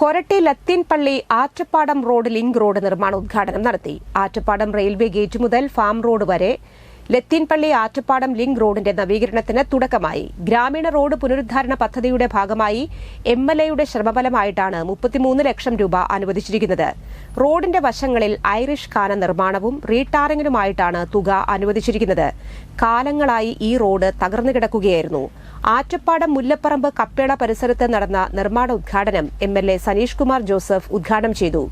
Koratty Latheenpally Attappadam road link road നിർമ്മാണ ഉദ്ഘാടനം നടത്തി. ആറ്റപ്പാടം റെയിൽവേ ഗേറ്റ് മുതൽ ഫാം റോഡ് വരെ ലത്തീൻപള്ളി ആറ്റപ്പാടം ലിങ്ക് റോഡിന്റെ നവീകരണത്തിന് തുടക്കമായി. ഗ്രാമീണ റോഡ് പുനരുദ്ധാരണ പദ്ധതിയുടെ ഭാഗമായി എം എൽ എയുടെ ശ്രമഫലമായിട്ടാണ് മുപ്പത്തിമൂന്ന് ലക്ഷം രൂപ അനുവദിച്ചിരിക്കുന്നത്. റോഡിന്റെ വശങ്ങളിൽ ഐറിഷ് ഖാന നിർമ്മാണവും റീടാറിംഗിനുമായിട്ടാണ് തുക അനുവദിച്ചിരിക്കുന്നത്. കാലങ്ങളായി ഈ റോഡ് തകർന്നു കിടക്കുകയായിരുന്നു. ആറ്റപ്പാടം മുല്ലപ്പറമ്പ് കപ്പേള പരിസരത്ത് നടന്ന നിർമ്മാണ ഉദ്ഘാടനം M L A Saneesh Kumar Joseph ഉദ്ഘാടനം ചെയ്തു.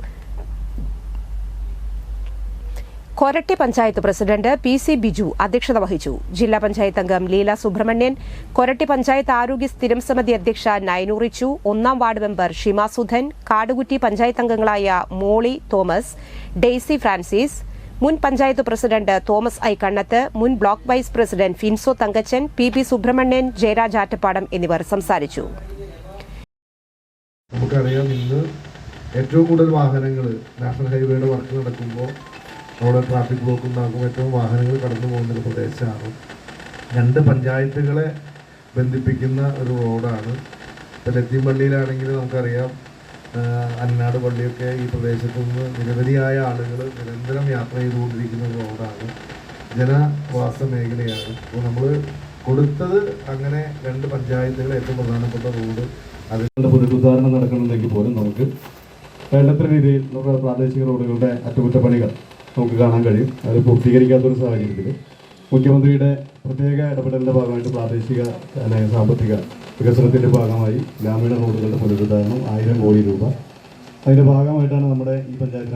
Koratty panchayat president P C Biju അധ്യക്ഷത വഹിച്ചു. ജില്ലാ പഞ്ചായത്ത് അംഗം ലീല സുബ്രഹ്മണ്യൻ കൊരട്ടി പഞ്ചായത്ത് ആരോഗ്യ സ്ഥിരം സമിതി അധ്യക്ഷ നൈനൂറിച്ചു ഒന്നാം വാർഡ് മെമ്പർ ഷിമ സുധൻ കാടുകുറ്റി പഞ്ചായത്ത് അംഗങ്ങളായ മോളി തോമസ് ഡെയ്സി ഫ്രാൻസിസ് മുൻ പഞ്ചായത്ത് പ്രസിഡന്റ് തോമസ് ഐ കണ്ണത്ത് മുൻ block vice president Finso Thankachan P P Subramanian Jayaraj Attappadam എന്നിവർ സംസാരിച്ചു. ഏറ്റവും കൂടുതൽ വാഹനങ്ങൾ നാഷണൽ ഹൈവേയുടെ വർക്ക് നടക്കുമ്പോൾ അവിടെ ട്രാഫിക് ബ്ലോക്ക് ഉണ്ടാക്കും ഏറ്റവും വാഹനങ്ങൾ കടന്നു പോകുന്ന ഒരു പ്രദേശമാണ്. രണ്ട് പഞ്ചായത്തുകളെ ബന്ധിപ്പിക്കുന്ന ഒരു റോഡാണ്. ഇപ്പോൾ ലത്തീംപള്ളിയിലാണെങ്കിൽ നമുക്കറിയാം അന്നാട് പള്ളിയൊക്കെ ഈ പ്രദേശത്തു നിന്ന് നിരവധിയായ ആളുകൾ നിരന്തരം യാത്ര ചെയ്തുകൊണ്ടിരിക്കുന്ന ഒരു റോഡാണ്. ജനവാസ മേഖലയാണ്. അപ്പോൾ നമ്മൾ കൊടുത്തത് അങ്ങനെ രണ്ട് പഞ്ചായത്തുകളെ ഏറ്റവും പ്രധാനപ്പെട്ട റോഡ്. അതിനുള്ള പുനരുദ്ധാരണം നടക്കണമെങ്കിൽ പോലും നമുക്ക് വേണ്ടത്ര രീതിയിൽ നമ്മുടെ പ്രാദേശിക റോഡുകളുടെ അറ്റകുറ്റപ്പണികൾ നമുക്ക് കാണാൻ കഴിയും. അത് പൂർത്തീകരിക്കാത്തൊരു സാഹചര്യത്തിൽ മുഖ്യമന്ത്രിയുടെ പ്രത്യേക ഇടപെടലിന്റെ ഭാഗമായിട്ട് പ്രാദേശിക അല്ലെങ്കിൽ സാമ്പത്തിക വികസനത്തിന്റെ ഭാഗമായി ഗ്രാമീണ റോഡുകളുടെ പുനരുദ്ധാരണം ആയിരം കോടി രൂപ. അതിന്റെ ഭാഗമായിട്ടാണ് നമ്മുടെ ഈ പഞ്ചായത്ത്